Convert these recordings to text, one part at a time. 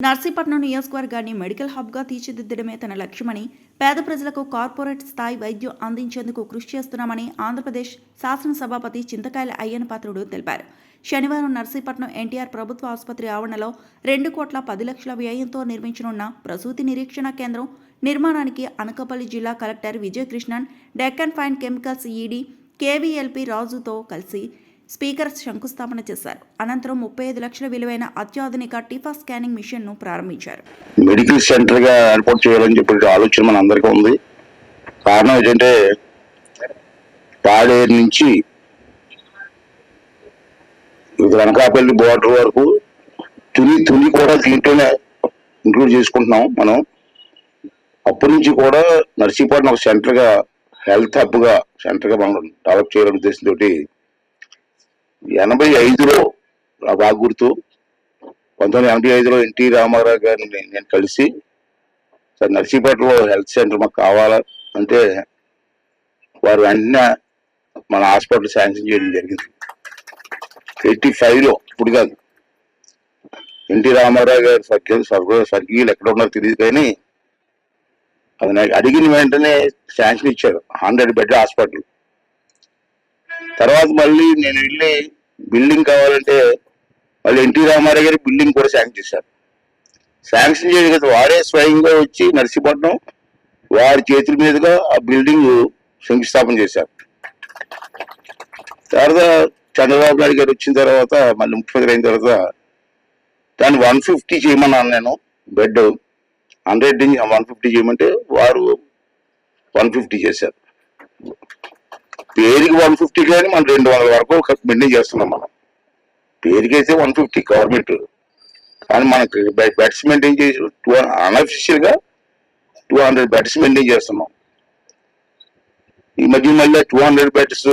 నర్సీపట్నం నియోజకవర్గాన్ని మెడికల్ హబ్గా తీర్చిదిద్దడమే తన లక్ష్యమని పేద ప్రజలకు కార్పొరేట్ స్థాయి వైద్యం అందించేందుకు కృషి చేస్తున్నామని ఆంధ్రప్రదేశ్ శాసనసభాపతి చింతకాయల అయ్యన పాత్రుడు తెలిపారు. శనివారం నర్సీపట్నం ఎన్టీఆర్ ప్రభుత్వ ఆసుపత్రి ఆవరణలో రెండు కోట్ల పది లక్షల వ్యయంతో నిర్మించనున్న ప్రసూతి నిరీక్షణ కేంద్రం నిర్మాణానికి అనకాపల్లి జిల్లా collector Vijayakrishnan Deccan fine chemicals ED KVLP రాజుతో కలిసి స్పీకర్ శంకుస్థాపన చేశారు. అనంతరం ముప్పై ఐదు లక్షల విలువైన అత్యాధునిక టీఫా స్కానింగ్ మిషన్ను ప్రారంభించారు. మెడికల్ సెంటర్గా ఏర్పాటు చేయాలని చెప్పి ఆలోచన మన అందరికీ ఉంది. కారణం ఏంటంటే పాడేరు నుంచి వెనకాపల్లి బోర్డర్ వరకు తుని తుని కూడా దీంట్లోనే ఇంక్లూడ్ చేసుకుంటున్నాం మనం. అప్పటి నుంచి కూడా నర్సీపట్నం ఒక సెంటర్గా హెల్త్ హబ్గా సెంటర్గా మనం డెవలప్ చేయాలనే ఉద్దేశంతో ఎనభై ఐదులో నా బాగా గుర్తు. పంతొమ్మిది ఎనభై ఐదులో ఎన్టీ రామారావు గారిని నేను- కలిసి సార్ నర్సీపేటలో హెల్త్ సెంటర్ మాకు కావాలా అంటే వారు వెంటనే మన హాస్పిటల్ శాంక్షన్ చేయడం జరిగింది. ఎయిటీ ఫైవ్లో ఇప్పుడు కాదు. ఎన్టీ రామారావు గారు స్వర్గీయ స్వర్గ స్వర్గీయులు ఎక్కడ ఉన్నారో తెలియదు కానీ అది నాకు అడిగిన వెంటనే శాంక్షన్ ఇచ్చారు. Hundred bed hospital. తర్వాత మళ్ళీ నేను వెళ్ళి బిల్డింగ్ కావాలంటే మళ్ళీ ఎన్టీ రామారావు గారి బిల్డింగ్ కూడా శాంక్షన్ చేశారు. శాంక్షన్ చేయడం కదా వారే స్వయంగా వచ్చి నర్సీపట్నం వారి చేతుల మీదుగా ఆ బిల్డింగ్ శంకుస్థాపన చేశారు. తర్వాత చంద్రబాబు నాయుడు గారు వచ్చిన తర్వాత మళ్ళీ ముఖ్యమంత్రి అయిన తర్వాత దాన్ని వన్ ఫిఫ్టీ చేయమన్నాను నేను బెడ్ హండ్రెడ్ వన్ ఫిఫ్టీ చేయమంటే వారు వన్ ఫిఫ్టీ చేశారు. పేరుకి వన్ ఫిఫ్టీ కానీ మనం రెండు వందల వరకు మెయింటైన్ చేస్తున్నాం మనం. పేరుకి అయితే వన్ ఫిఫ్టీ గవర్నమెంట్ కానీ మనకి బెడ్స్ మెయింటైన్ చేసి టూ అన్అఫిషియల్గా టూ హండ్రెడ్ బెడ్స్ మెయింటైన్ చేస్తున్నాం. ఈ మధ్య మళ్ళీ టూ హండ్రెడ్ బెడ్స్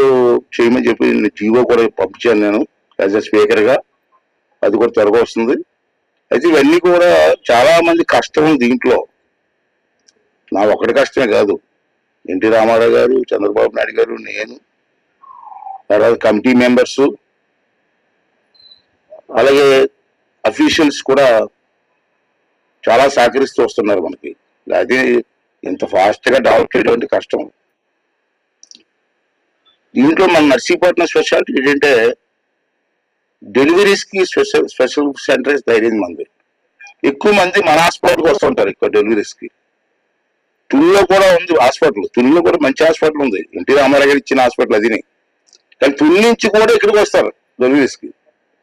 చేయమని చెప్పి నేను జీవో కూడా పంపించాను నేను యాజ్ అ స్పీకర్గా అది కూడా త్వరగా వస్తుంది. అయితే ఇవన్నీ కూడా చాలా మంది కష్టం దీంట్లో. నా ఒకటి కష్టమే కాదు. ఎన్టీ రామారావు గారు చంద్రబాబు నాయుడు గారు నేను తర్వాత కమిటీ మెంబర్స్ అలాగే అఫీషియల్స్ కూడా చాలా సహకరిస్తూ వస్తున్నారు మనకి. అది ఇంత ఫాస్ట్గా డెవలప్ చేయడం కష్టం. దీంట్లో మన నర్సీపట్నం స్పెషాలిటీ ఏంటంటే డెలివరీస్కి స్పెషల్ స్పెషల్ సెంటర్స్ ధైర్యం మంది ఎక్కువ మంది మన హాస్పిటల్కి వస్తుంటారు ఎక్కువ డెలివరీస్కి. తుల్లో కూడా ఉంది హాస్పిటల్. తుల్లో కూడా మంచి హాస్పిటల్ ఉంది. ఎన్టీ రామారావు గారు ఇచ్చిన హాస్పిటల్ అదిని. కానీ తుని నుంచి కూడా ఇక్కడికి వస్తారు డెలివరీస్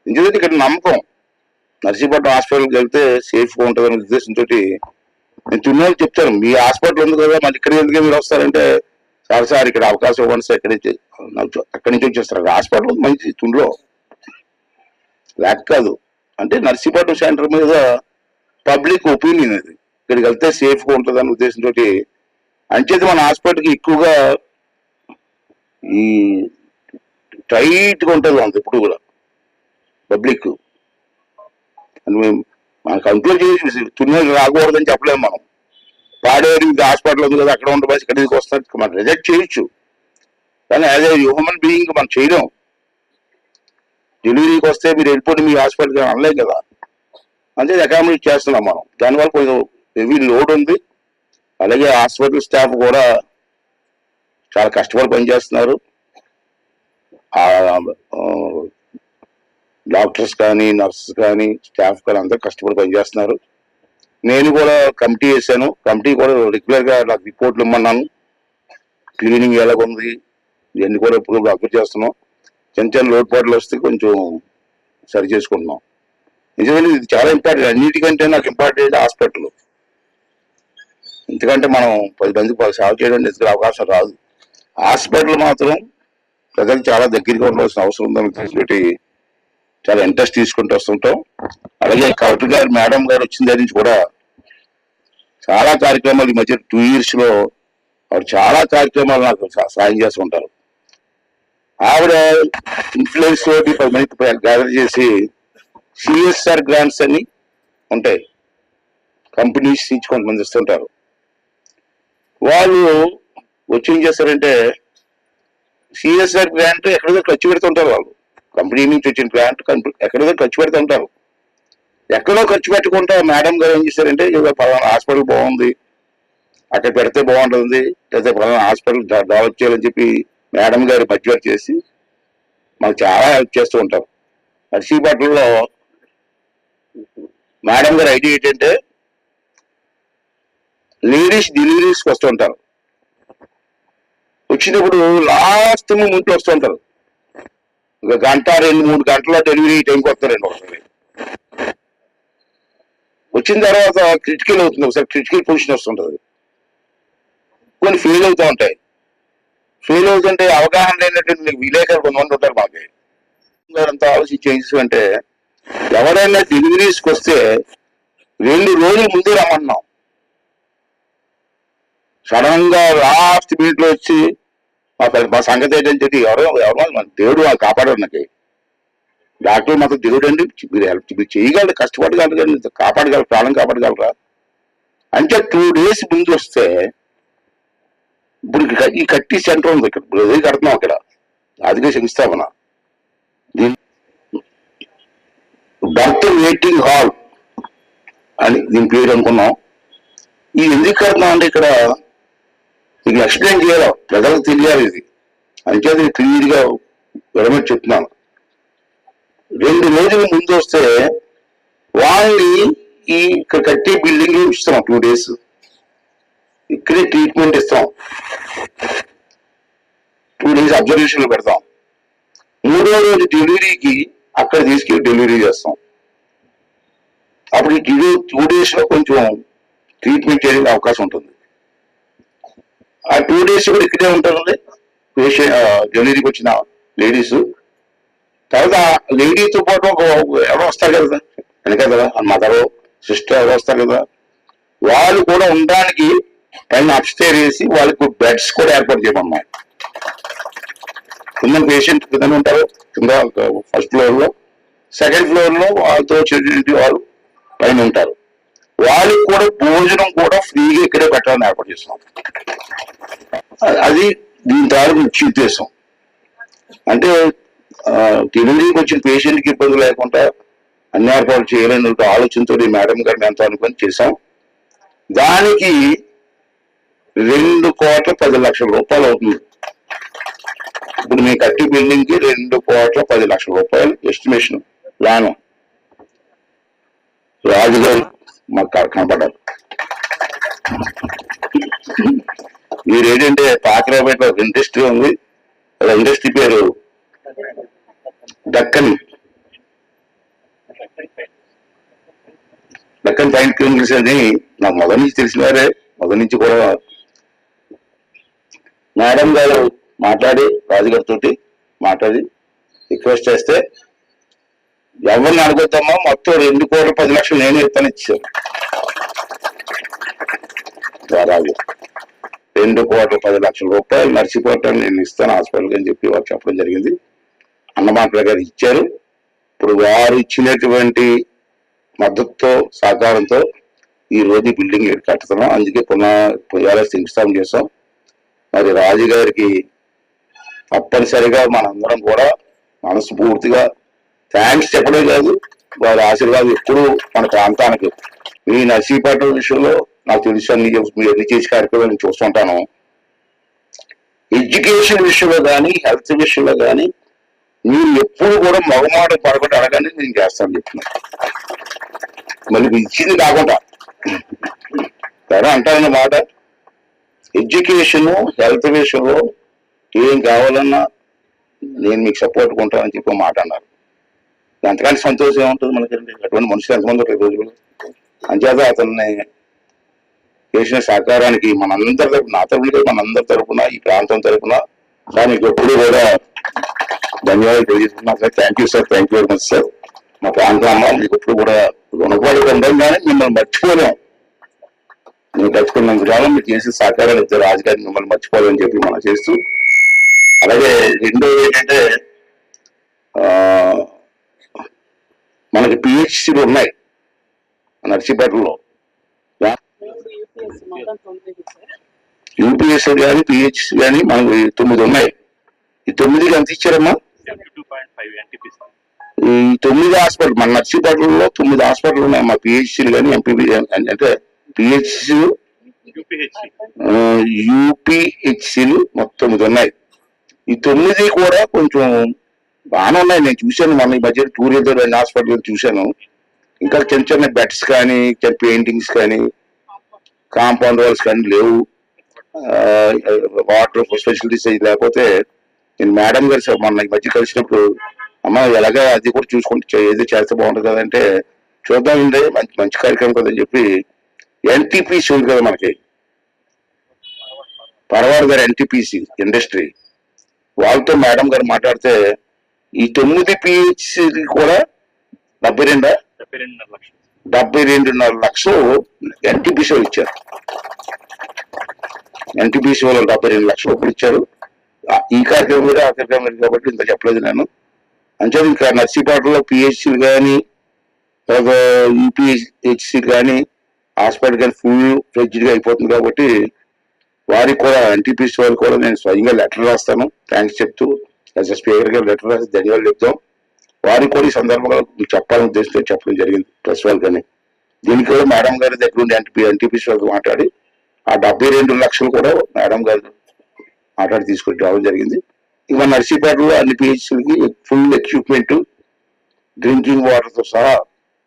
ఎందుకంటే ఇక్కడ నమ్మకం. నర్సీపట్నం హాస్పిటల్కి వెళ్తే సేఫ్గా ఉంటుందనే ఉద్దేశంతో నేను తుని చెప్తాను. మీ హాస్పిటల్ ఉంది కదా మళ్ళీ ఇక్కడ ఎందుకు మీరు వస్తారంటే సార్ సార్ ఇక్కడ అవకాశం ఇవ్వండి సార్ ఇక్కడ నుంచి అక్కడి నుంచి వచ్చేస్తారు. హాస్పిటల్ మంచి తునిలో. లేక కాదు. అంటే నర్సీపట్నం సెంటర్ మీద పబ్లిక్ ఒపీనియన్ అది. ఇక్కడికి వెళ్తే సేఫ్గా ఉంటుంది అనే ఉద్దేశంతో అంచేది మన హాస్పిటల్కి ఎక్కువగా ఈ టైట్గా ఉంటుంది అంత ఇప్పుడు కూడా. పబ్లిక్. అని మేము మనం కంట్రోల్ చేసి తున్నీళ్ళు రాకూడదని చెప్పలేము మనం. పాడేరు ఇది హాస్పిటల్ ఉంది కదా అక్కడ ఉండే ఇక్కడ దీనికి వస్తారు. మనం రిజెక్ట్ చేయొచ్చు. కానీ యాజ్ ఏ హ్యూమన్ బీయింగ్ మనం చేయలేం డెలివరీకి వస్తే మీరు వెళ్ళిపోయి మీ హాస్పిటల్కి అనలేం కదా. అంతే అకామిడేట్ చేస్తున్నాం మనం. దానివల్ల కొంచెం హెవీ లోడ్ ఉంది. అలాగే హాస్పిటల్ స్టాఫ్ కూడా చాలా కష్టపడి పనిచేస్తున్నారు. డాక్టర్స్ కానీ నర్సెస్ కానీ స్టాఫ్ కానీ అందరూ కష్టపడి పనిచేస్తున్నారు. నేను కూడా కమిటీ వేసాను కమిటీ కూడా రెగ్యులర్గా నాకు రిపోర్ట్లు ఇమ్మన్నాను. క్లీనింగ్ ఎలాగుంది? ఇవన్నీ కూడా ఇప్పుడు అప్డేట్ చేస్తున్నాం. చిన్న చిన్న లోటుపాట్లు వస్తే కొంచెం సరి చేసుకుంటున్నాం. నిజంగా ఇది చాలా ఇంపార్టెంట్. అన్నిటికంటే నాకు ఇంపార్టెంట్ హాస్పిటల్. ఎందుకంటే మనం పది మందికి పది సేవ చేయడానికి ఎందుకు అవకాశం రాదు. హాస్పిటల్ మాత్రం ప్రజలకు చాలా దగ్గరగా ఉండవలసిన అవసరం ఉందని తెలిసిపెట్టి చాలా ఇంట్రెస్ట్ తీసుకుంటూ వస్తుంటాం. అలాగే కలెక్టర్ గారు మేడం గారు వచ్చిన దగ్గర నుంచి కూడా చాలా కార్యక్రమాలు ఈ మధ్య టూ ఇయర్స్లో ఆవిడ చాలా కార్యక్రమాలు నాకు సాయం చేస్తుంటారు ఆవిడ ఇన్ఫ్లుయెన్స్ తోటి పది మంది గ్యాదర్ చేసి సిఎస్ఆర్ గ్రాంట్స్ అని ఉంటాయి. కంపెనీస్ నుంచి కొంతమంది ఇస్తుంటారు. వాళ్ళు వచ్చి ఏం చేస్తారంటే సిఎస్ఆర్ గ్రాంట్ ఎక్కడో ఖర్చు పెడుతుంటారు వాళ్ళు. కంపెనీ నుంచి వచ్చిన గ్రాంట్ ఎక్కడో ఖర్చు పెడుతుంటారు ఎక్కడో ఖర్చు పెట్టుకుంటా మేడం గారు ఏం చేశారంటే ఇవాళ పలానా హాస్పిటల్ బాగుంది అక్కడ పెడితే బాగుంటుంది లేదా పలానా హాస్పిటల్ డెవలప్ చేయాలని చెప్పి మేడం గారు మధ్యవర్తి చేసి మాకు చాలా హెల్ప్ చేస్తూ ఉంటారు. నర్సీపట్నంలో మేడం గారు ఐడియా ఏంటంటే లేడీస్ డెలివరీస్కి వస్తుంటారు వచ్చినప్పుడు లాస్ట్ మూమెంట్ వస్తుంటారు ఒక గంట రెండు మూడు గంటల డెలివరీ టైంకి వస్తారండి ఒకసారి వచ్చిన తర్వాత క్రిటికల్ అవుతుంది. ఒకసారి క్రిటికల్ పొజిషన్ వస్తుంటుంది. కొన్ని ఫెయిల్ అవుతూ ఉంటాయి. ఫెయిల్ అవుతుంటే అవగాహన లేనటువంటి విలేకరు కొంతమంది ఉంటారు మాకు. అంతా ఆలోచించి ఏం అంటే ఎవరైనా డెలివరీస్కి వస్తే రెండు రోజులు ముందే రమ్మన్నాం. సడన్గా లాస్ట్ మినిట్లో వచ్చి మా సంగతి ఏంటని చెప్పి ఎవరో ఎవరో మన దేవుడు వాళ్ళు కాపాడారు నాకు. డాక్టర్ మాత్రం దేవుడు అండి మీరు హెల్ప్ మీరు చేయగలరు కష్టపడగలరు కానీ కాపాడగలరు ప్రాణం కాపాడగలరా? అంటే టూ డేస్ ముందు వస్తే ఇప్పుడు ఈ కట్టి సెంటర్ ఉంది ఇక్కడ ఇప్పుడు ఎదురు కడుతున్నాం అక్కడ? అదిగే శంకుస్థాపన దీని బర్త్ వెయిటింగ్ హాల్ అని దీని పేరు అనుకున్నాం. ఇది ఎందుకు కడుతున్నాం అంటే ఇక్కడ మీకు ఎక్స్ప్లెయిన్ చేయాలి ప్రజలకు తెలియాలి ఇది. అంచేది అది క్లియర్గా విడమని చెప్తున్నాను. రెండు రోజులు ముందు వస్తే వాళ్ళని ఈ ఇక్కడ కట్టే బిల్డింగ్ ఇస్తాం టూ డేస్ ఇక్కడే ట్రీట్మెంట్ ఇస్తాం టూ డేస్ అబ్జర్వేషన్లు పెడతాం. మూడో రోజు డెలివరీకి అక్కడ తీసుకెళ్ళి డెలివరీ చేస్తాం. అప్పుడు ఈ టూ డేస్లో కొంచెం ట్రీట్మెంట్ చేయడానికి అవకాశం ఉంటుంది. ఆ టూ డేస్ కూడా ఇక్కడే ఉంటుంది పేషెంట్ డెలివరీకి వచ్చిన లేడీస్. తర్వాత లేడీతో పాటు ఒక ఎవరో వస్తారు కదా వెనక కదా మదరు సిస్టర్ ఎవరో వస్తారు కదా వాళ్ళు కూడా ఉండడానికి పైన అప్స్టేర్ వేసి వాళ్ళకు బెడ్స్ కూడా ఏర్పాటు చేయమన్నాం కింద పేషెంట్ కింద ఉంటారు కింద ఫస్ట్ ఫ్లోర్లో. సెకండ్ ఫ్లోర్లో వాళ్ళతో చెల్లి వాళ్ళు పైన ఉంటారు. వాళ్ళకి కూడా భోజనం కూడా ఫ్రీగా ఇక్కడే పెట్టాలని ఏర్పాటు చేస్తున్నాం. అది దీని ద్వారా ముఖ్య ఉద్దేశం. అంటే డెలివరీకి వచ్చిన పేషెంట్కి ఇబ్బంది లేకుండా అన్ని ఏర్పాట్లు చేయాలని ఆలోచనతో ఈ మేడం గారిని ఎంత అనుకొని చేశాం. దానికి రెండు కోట్ల పది లక్షల రూపాయలు అవుతుంది. ఇప్పుడు మీ కట్టి బిల్డింగ్కి రెండు కోట్ల పది లక్షల రూపాయలు ఎస్టిమేషన్ ప్లాను రాజుగారు మాకు కనపడ్డారు మీరు ఏంటంటే పాకరాపేట ఒక ఇండస్ట్రీ ఉంది. ఆ ఇండస్ట్రీ పేరు దక్కన్. దక్కన్ పైన క్లినిక్స్ అని నాకు మొదటి నుంచి తెలిసిన వారే మొదటి నుంచి కూడా మేడం గారు మాట్లాడి రాజుగారితో మాట్లాడి రిక్వెస్ట్ చేస్తే ఎవరిని అడుగుతామో మొత్తం రెండు కోట్ల పది లక్షలు నేను ఇస్తాను ఇచ్చాను రెండు కోట్ల పది లక్షల రూపాయలు నర్సీపట్నం నేను ఇస్తాను హాస్పిటల్కి అని చెప్పి వారు చెప్పడం జరిగింది. అన్నమాటల గారు ఇచ్చారు. ఇప్పుడు వారు ఇచ్చినటువంటి మద్దతుతో సహకారంతో ఈ రోజు బిల్డింగ్ కట్టుతున్నాం. అందుకే పునః పొయ్యాల శంకుస్థాపన చేస్తాం. మరి రాజు గారికి తప్పనిసరిగా మనందరం కూడా మనస్ఫూర్తిగా థ్యాంక్స్ చెప్పడం కాదు వారి ఆశీర్వాదం ఎప్పుడు మన ప్రాంతానికి. మీ నర్సీపట్నం విషయంలో నాకు తెలుసు అన్ని మీరు ఎన్ని చేసి కార్యక్రమాలు నేను చూస్తుంటాను. ఎడ్యుకేషన్ విషయంలో కానీ హెల్త్ విషయంలో కానీ మీరు ఎప్పుడు కూడా మగమాట పడకుండా అడగానే నేను చేస్తాను చెప్తున్నా. మళ్ళీ ఇచ్చింది కాకుండా. సరే అంటారన్న మాట. ఎడ్యుకేషన్ హెల్త్ విషయంలో ఏం కావాలన్నా నేను మీకు సపోర్ట్ ఉంటానని చెప్పి మాట అన్నారు. అంతకంటే సంతోషం ఏముంటుంది మనకి? అటువంటి మనుషులు ఎంతమంది ఉంటారు రోజులు అంచేత అతన్ని చేసిన సహకారానికి మనందరి తరపున నా తరపున మనందరి తరపున ఈ ప్రాంతం తరపున దానికి ఎప్పుడు కూడా ధన్యవాదాలు తెలియజేస్తున్నాను sir. Thank you sir thank you very much sir మా ప్రాంతం అమ్మ మీకు ఎప్పుడు కూడా రుణపడి ఉండం కానీ మిమ్మల్ని మర్చిపోలేం. మీరు మర్చిపోయినందుకు కాలం మీరు చేసిన సహకారాలు ఇద్దరు రాజకీయాన్ని మిమ్మల్ని మర్చిపోలేని చెప్పి మనం చేస్తూ అలాగే రెండోది ఏంటంటే ఆ, మనకి పిహెచ్సీలు ఉన్నాయి. నర్సీపేటలో యూపీఎస్సీ కానీ పిహెచ్సి కానీ మనకు తొమ్మిది ఉన్నాయి. ఈ తొమ్మిదికి ఎంత ఇచ్చారమ్మా? ఈ తొమ్మిది హాస్పిటల్ మన నర్సీపేటలో తొమ్మిది హాస్పిటల్ ఉన్నాయి. మా పిహెచ్సీలు కానీ ఎంపీబీ అంటే పిహెచ్సి యూపీహెచ్సీలు మొత్తం తొమ్మిది ఉన్నాయి. ఈ తొమ్మిది కూడా కొంచెం బాగానే ఉన్నాయి. నేను చూశాను మన ఈ మధ్య టూర్ ఏదో రెండు హాస్పిటల్ చూశాను. ఇంకా చిన్న చిన్న బెడ్స్ కానీ చిన్న పెయింటింగ్స్ కానీ కాంపౌండ్ వాల్స్ కానీ లేవు. వాటర్ ఫెసిలిటీస్ అవి లేకపోతే నేను మేడం గారు సార్ మొన్న ఈ మధ్య కలిసినప్పుడు అమ్మ ఎలాగ అది కూడా చూసుకుంటే ఏది ఏదో చేస్తే బాగుంటుంది కదంటే చూద్దామండి మంచి మంచి కార్యక్రమం కదని చెప్పి ఎన్టీపీసీ ఉంది కదా మనకి. పరవారు గారు ఎన్టీపీసీ ఇండస్ట్రీ వాళ్ళతో మేడం గారు మాట్లాడితే ఈ తొమ్మిది పిహెచ్సి కూడా డెబ్బై రెండా డెబ్బై రెండున్నర లక్షలు. ఎన్టీపీసీ వాళ్ళు ఇచ్చారు. ఎన్టీపీసీ వాళ్ళు డెబ్బై రెండు లక్షలు ఒకరు ఇచ్చారు. ఈ కార్యక్రమం మీద ఆ కార్యక్రమం మీద కాబట్టి ఇంత చెప్పలేదు నేను. అంటే ఇంకా నర్సీపేటలో పిహెచ్సీలు కానీ యూపీహెచ్సి కానీ హాస్పిటల్ కానీ ఫుల్ ఫ్లెడ్జ్డ్గా అయిపోతుంది కాబట్టి వారికి కూడా ఎన్టీపీసీ వారికి కూడా నేను స్వయంగా లెటర్ రాస్తాను. థ్యాంక్స్ చెప్తూ యాజ్ స్పీకర్ గారు లెటర్ రాసి ధన్యవాదాలు చెప్తాం. వారికి కూడా ఈ సందర్భంగా మీకు చెప్పాలని ఉద్దేశంతో చెప్పడం జరిగింది ప్రెస్ వాళ్ళకని దీనికి కూడా మేడం గారి దగ్గర ఉండి ఎన్టీపీ ఎన్టీపీసీ వాళ్ళతో మాట్లాడి ఆ డెబ్బై రెండు లక్షలు కూడా మేడం గారు మాట్లాడి తీసుకొని రావడం జరిగింది. ఇక మన నర్సీపేటలో అన్ని పిహెచ్సీలకి ఫుల్ ఎక్విప్మెంట్ డ్రింకింగ్ వాటర్తో సహా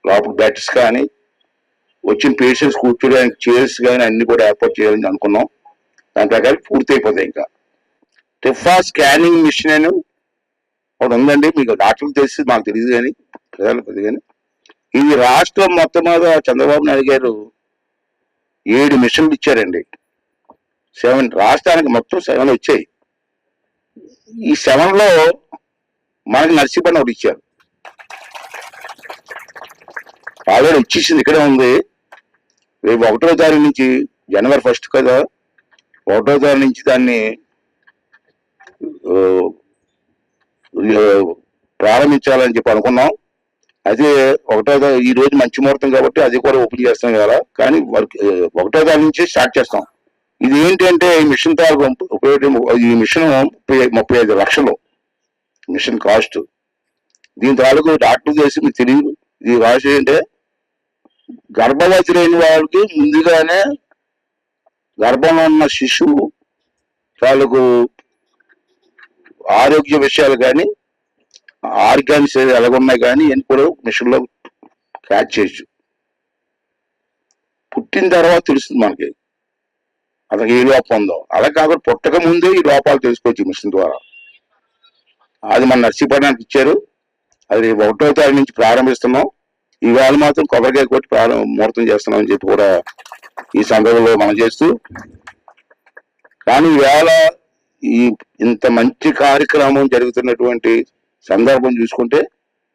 లోపల బెడ్స్ కానీ వచ్చిన పేషెంట్స్ కూర్చోడానికి చైర్స్ కానీ అన్ని కూడా ఏర్పాటు చేయాలని అనుకున్నాం. దాని ప్రకారం పూర్తి అయిపోతాయి ఇంకా. టిఫా స్కానింగ్ మిషన్ అని ఒకటి ఉందండి. మీకు డాక్టర్లు తెలిసి మాకు తెలియదు కానీ ప్రజలకు తెలియదు కానీ ఇది రాష్ట్రం మొత్తం మీద చంద్రబాబు నాయుడు గారు ఏడు మిషన్లు ఇచ్చారండి. సెవెన్ రాష్ట్రానికి మొత్తం సెవెన్ వచ్చాయి. ఈ సెవెన్లో మనకి నర్సీపన్న ఒకటి ఇచ్చారు. ఆల్రెడీ ఇచ్చేసింది ఇక్కడే ఉంది. రేపు ఒకటో తారీఖు నుంచి జనవరి ఫస్ట్ కదా ఒకటో తారీఖు నుంచి దాన్ని ప్రారంభించాలని చెప్పి అనుకున్నాం. అదే ఒకటో ఈ రోజు మంచి ముహూర్తం కాబట్టి అది కూడా ఓపెన్ చేస్తాం కదా. కానీ వర్క్ ఒకటో తారీఖు నుంచి స్టార్ట్ చేస్తాం. ఇది ఏంటంటే ఈ మిషన్ తాలూకు ఉపయోగ ఈ మిషన్ ముప్పై ముప్పై ఐదు లక్షలు. Mission cost. దీని తాలూకు డాక్టర్ చేసి మీకు తెలియదు. ఇది కాస్ట్ ఏంటంటే గర్భవతి లేని వాళ్ళకి ముందుగానే గర్భంలో ఉన్న శిశువు తాలూకు ఆరోగ్య విషయాలు కానీ ఆర్గాన్స్ ఎలాగున్నాయి కానీ ఇవన్నీ కూడా మిషన్లో క్యాచ్ చేయొచ్చు. పుట్టిన తర్వాత తెలుస్తుంది మనకి. అతనికి ఏ లోపం ఉందో. అలా కాకుండా పుట్టక ముందే ఈ లోపాలు తెలుసుకోవచ్చు మిషన్ ద్వారా. అది మన నర్సీపట్నానికి ఇచ్చారు. అది ఒకటో తారీఖు నుంచి ప్రారంభిస్తున్నాం. ఈవేళ మాత్రం కొబ్బరికాయ కొట్టి ప్రారంభ ముహూర్తం చేస్తున్నాం అని చెప్పి కూడా ఈ సందర్భంలో మనం చేస్తూ. కానీ ఈవేళ ఈ ఇంత మంచి కార్యక్రమం జరుగుతున్నటువంటి సందర్భం చూసుకుంటే